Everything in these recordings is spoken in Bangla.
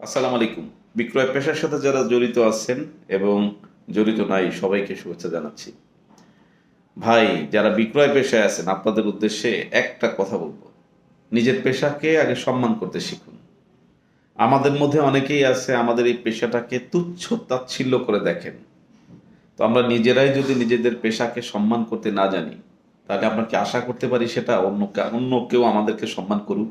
আসসালামু আলাইকুম। বিক্রয় পেশার সাথে যারা জড়িত আছেন এবং জড়িত নাই, সবাইকে শুভেচ্ছা জানাচ্ছি। ভাই, যারা বিক্রয় পেশায় আছেন, আপনাদের উদ্দেশ্যে একটা কথা বলব। নিজের পেশাকে আগে সম্মান করতে শিখুন। আমাদের মধ্যে অনেকেই আছে, আমাদের এই পেশাটাকে তুচ্ছ তাচ্ছিল্য করে দেখেন। তো আমরা নিজেরাই যদি নিজেদের পেশাকে সম্মান করতে না জানি, তাহলে আমরা কি আশা করতে পারি সেটা অন্য অন্য কেউ আমাদেরকে সম্মান করুক?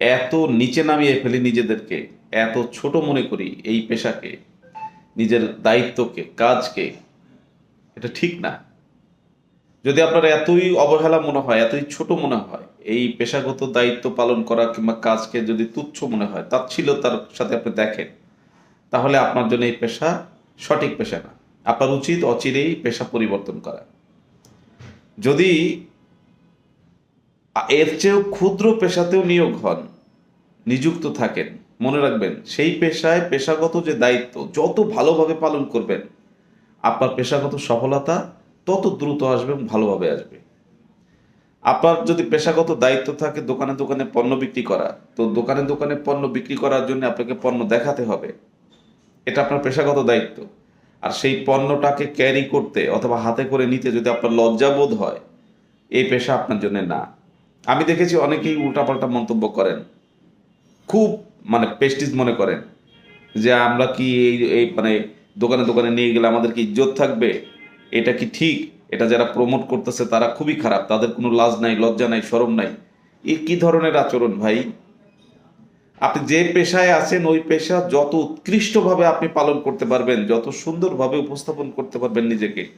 এত নিচে নামিয়ে ফেলি নিজেদেরকে, এত ছোট মনে করি এই পেশাকে, নিজের দায়িত্বকে, কাজকে, এটা ঠিক না। যদি আপনার এতই অবহেলা মনে হয়, এতই ছোট মনে হয়, এই পেশাগত দায়িত্ব পালন করা কিংবা কাজকে যদি তুচ্ছ মনে হয় তাচ্ছিলতার সাথে আপনি দেখেন, তাহলে আপনার জন্য এই পেশা সঠিক পেশা না। আপনার উচিত অচিরেই পেশা পরিবর্তন করা। যদি এর চেয়েও ক্ষুদ্র পেশাতেও নিয়োগ হন নিযুক্ত থাকেন। মনে রাখবেন, সেই পেশায় পেশাগত যে দায়িত্ব, যত ভালোভাবে পালন করবেন, আপনার পেশাগত সফলতা তত দ্রুত আসবে এবং ভালোভাবে আসবে। আপনার যদি পেশাগত দায়িত্ব থাকে দোকানে দোকানে পণ্য বিক্রি করা, তো দোকানে দোকানে পণ্য বিক্রি করার জন্য আপনাকে পণ্য দেখাতে হবে। এটা আপনার পেশাগত দায়িত্ব। আর সেই পণ্যটাকে ক্যারি করতে অথবা হাতে করে নিতে যদি আপনার লজ্জাবোধ হয়, এই পেশা আপনার জন্য না। আমি দেখেছি অনেকেই উল্টাপাল্টা মন্তব্য করেন খুব মানে পেস্টিজ মনে করেন। যে আমরা কি এই এই মানে দোকানে দোকানে নিয়ে গেলে আমাদের কি ইজ্জত থাকবে? এটা কি ঠিক? এটা যারা প্রমোট করতেছে তারা খুবই খারাপ। তাদের কোনো লাজ নাই, লজ্জা নাই, শরম নাই। এই কি ধরনের আচরণ ভাই? আপনি যে পেশায় আছেন, ওই পেশা যত উৎকৃষ্টভাবে আপনি পালন করতে পারবেন, যত সুন্দরভাবে উপস্থাপন করতে পারবেন নিজেকে,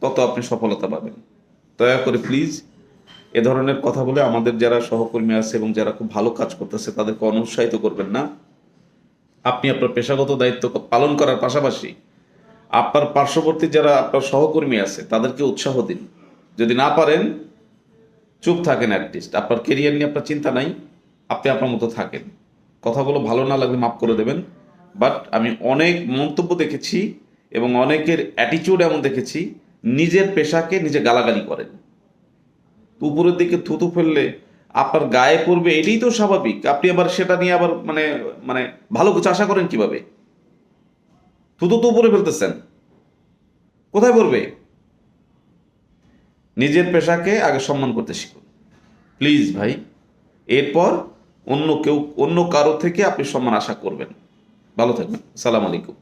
তত আপনি সফলতা পাবেন। দয়া করে প্লিজ এ ধরনের কথা বলে আমাদের যারা সহকর্মী আছে এবং যারা খুব ভালো কাজ করতেছে, তাদেরকে অনুৎসাহিত করবেন না। আপনি আপনার পেশাগত দায়িত্ব পালন করার পাশাপাশি আপনার পার্শ্ববর্তী যারা আপনার সহকর্মী আছে, তাদেরকে উৎসাহ দিন। যদি না পারেন, চুপ থাকেন অ্যাটলিস্ট আপনার কেরিয়ার নিয়ে আপনার চিন্তা নাই, আপনি আপনার মতো থাকেন। কথাগুলো ভালো না লাগলে মাফ করে দেবেন। বাট আমি অনেক মন্তব্য দেখেছি এবং অনেকের অ্যাটিটিউড এমন দেখেছি, নিজের পেশাকে নিজে গালাগালি করেন। উপরের দিকে থুতু ফেললে আপনার গায়ে পড়বে, এটাই তো স্বাভাবিক। আপনি আবার সেটা নিয়ে আবার মানে মানে ভালো কিছু আশা করেন কীভাবে? থুতু তো উপরে ফেলতেছেন। কোথায় পড়বে? নিজের পেশাকে আগে সম্মান করতে শিখুন। প্লিজ ভাই, এরপর অন্য কেউ, অন্য কারও থেকে আপনি সম্মান আশা করবেন। ভালো থাকবেন। সালাম আলাইকুম।